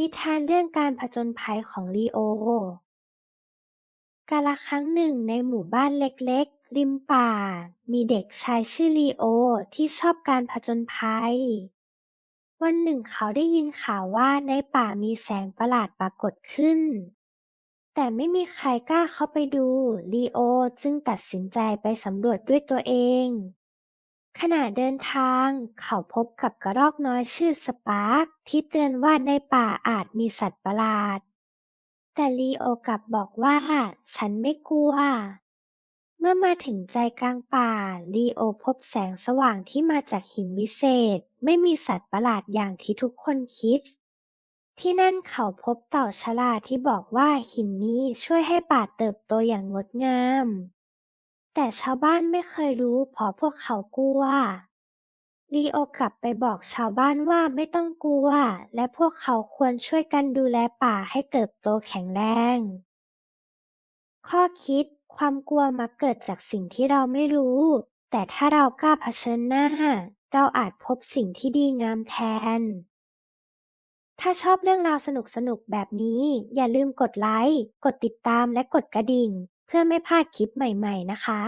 นิทานเรื่องการผจญภัยของลีโอ กาลครั้งหนึ่งในหมู่บ้านเล็กๆ ริมป่า มีเด็กชายชื่อลีโอที่ชอบการผจญภัย วันหนึ่งเขาได้ยินข่าวว่าในป่ามีแสงประหลาดปรากฏขึ้น แต่ไม่มีใครกล้าเข้าไปดู ลีโอจึงตัดสินใจไปสำรวจด้วยตัวเอง ขณะเดินทาง เขาพบกับกระรอกน้อยชื่อสปาร์คที่เตือนว่าในป่าอาจมีสัตว์ประหลาด แต่ลีโอกลับบอกว่า ฉันไม่กลัว เมื่อมาถึงใจกลางป่า ลีโอพบแสงสว่างที่มาจากหินวิเศษ ไม่มีสัตว์ประหลาดอย่างที่ทุกคนคิด ที่นั่นเขาพบเต่าฉลาดที่บอกว่าหินนี้ช่วยให้ป่าเติบโตอย่างงดงาม แต่ชาวบ้านไม่เคยรู้เพราะพวกเขากลัว ลีโอกลับไปบอกชาวบ้านว่าไม่ต้องกลัว และพวกเขาควรช่วยกันดูแลป่าให้เติบโตแข็งแรง ข้อคิด ความกลัวมักเกิดจากสิ่งที่เราไม่รู้ แต่ถ้าเรากล้าเผชิญหน้า เราอาจพบสิ่งที่ดีงามแทน ถ้าชอบเรื่องราวสนุกๆ แบบนี้ อย่าลืมกดไลค์ กดติดตามและกดกระดิ่ง เพื่อไม่พลาดคลิปใหม่ ๆ นะคะ